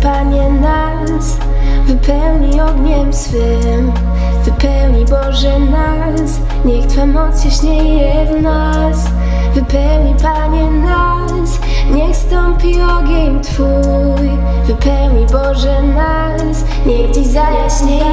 Panie nas, wypełnij ogniem swym. Wypełnij Boże nas, niech Twa moc jaśnieje w nas. Wypełnij Panie nas, niech stąpi ogień Twój. Wypełnij Boże nas, niech dziś zajaśnieje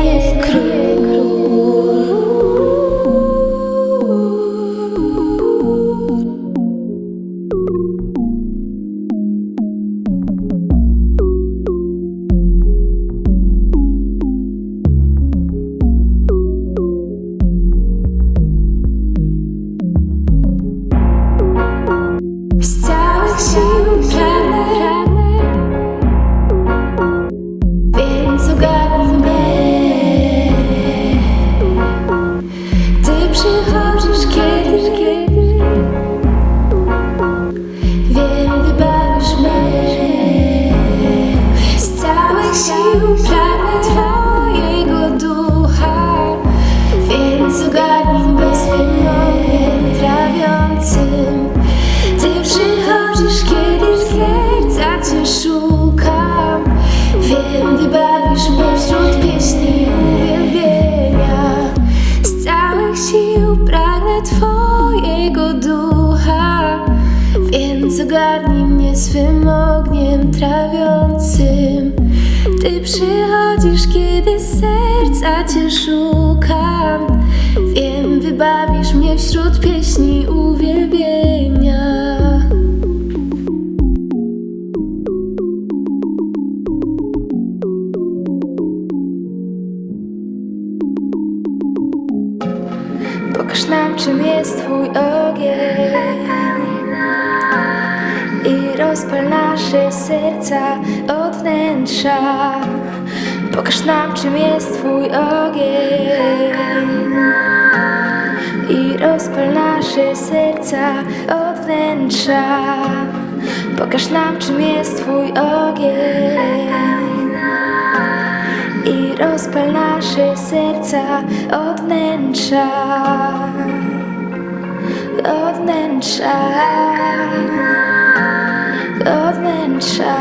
Twojego ducha Więc ogarnij mnie swym ogniem trawiącym. Ty przychodzisz, kiedy serca Cię szukam. Wiem, wybawisz mnie wśród pieśni uwielbienia Pokaż nam, czym jest Twój ogień i rozpal nasze serca od wnętrza. Pokaż nam, czym jest Twój ogień i rozpal nasze serca od wnętrza. Pokaż nam, czym jest Twój ogień i rozpal nasze serca od wnętrza. Od wnętrza, od wnętrza,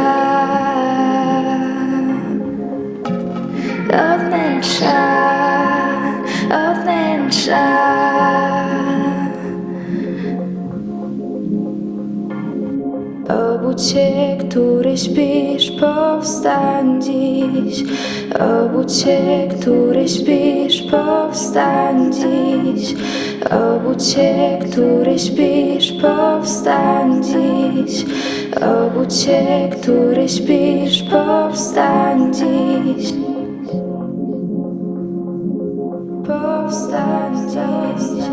od wnętrza, od wnętrza. Się, który śpisz, powstań dziś. Obudź się, który śpisz, powstań dziś. Obudź się, który śpisz, powstań dziś. Obudź się, który śpisz, powstań dziś. Powstań dziś,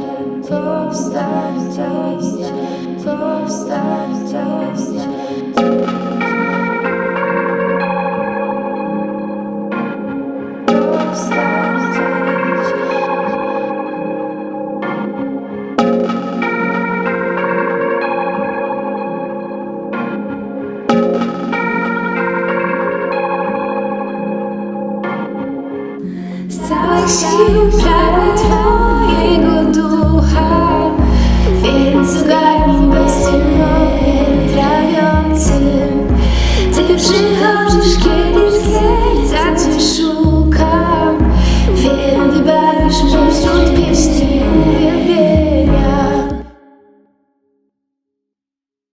powstań dziś, powstań całych sił, żaru Twojego ducha.